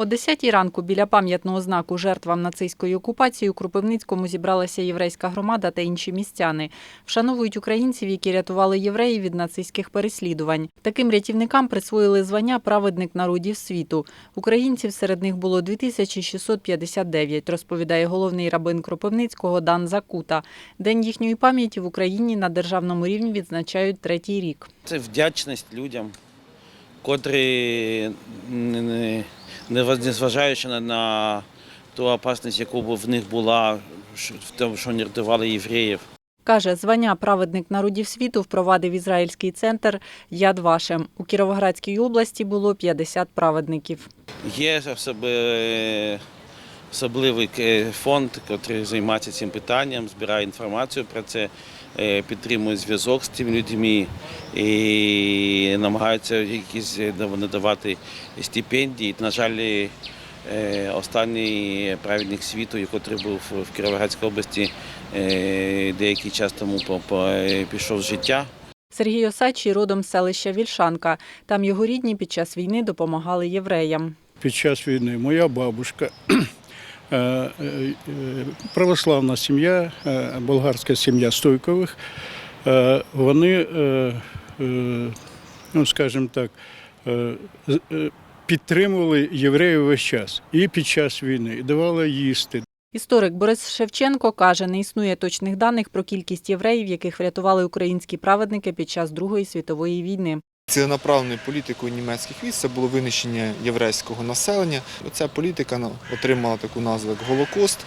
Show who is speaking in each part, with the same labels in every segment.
Speaker 1: О 10 ранку біля пам'ятного знаку жертвам нацистської окупації у Кропивницькому зібралася єврейська громада та інші містяни. Вшановують українців, які рятували євреїв від нацистських переслідувань. Таким рятівникам присвоїли звання праведник народів світу. Українців серед них було 2659, розповідає головний рабин Кропивницького Дан Закута. День їхньої пам'яті в Україні на державному рівні відзначають третій рік.
Speaker 2: Це вдячність людям, котрі, не- не- не незважаючи на, ту опасність, яку б в них була, в тому, що вони рятували євреїв.
Speaker 1: Каже, звання праведник народів світу впровадив ізраїльський центр Яд Вашем. У Кіровоградській області було 50 праведників.
Speaker 2: Є особи- особливий е, фонд, який займається цим питанням, збирає інформацію про це, е, підтримує зв'язок з цими людьми і намагаються якісь е, надавати стипендії. На жаль, останній праведник світу, який був в Кіровоградській області, деякий час тому пішов з життя.
Speaker 1: Сергій Осадчий родом з селища Вільшанка. Там його рідні під час війни допомагали євреям.
Speaker 3: під час війни моя бабушка, е, православна сім'я, е, болгарська сім'я Стойкових, е, вони, е, е, ну скажімо так, е, е, підтримували євреїв весь час і під час війни, і давали їсти.
Speaker 1: Історик Борис Шевченко каже, не існує точних даних про кількість євреїв, яких врятували українські праведники під час Другої світової війни.
Speaker 4: Ціленаправленою політикою німецьких військ це було винищення єврейського населення. Ця політика ну, отримала таку назву як Голокост,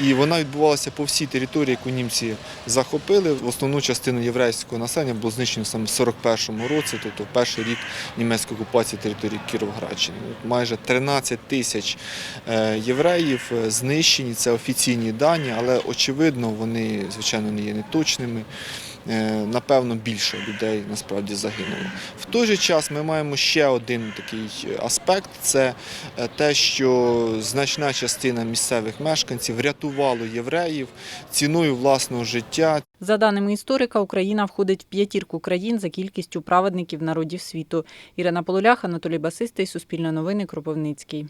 Speaker 4: і вона відбувалася по всій території, яку німці захопили. Основну частину єврейського населення було знищено саме в 41-му році, тобто перший рік німецької окупації території Кіровоградщини. Майже 13 тисяч е, євреїв е, знищені. Це офіційні дані, але очевидно вони звичайно не є неточними. Е, Напевно, більше людей насправді загинуло. В той же час ми маємо ще один такий аспект: це е, те, що значна частина місцевих мешканців рятувало євреїв ціною власного життя.
Speaker 1: За даними історика, Україна входить в п'ятірку країн за кількістю праведників народів світу. Ірина Полулях, Анатолій Басистий, Суспільне новини, Кропивницький.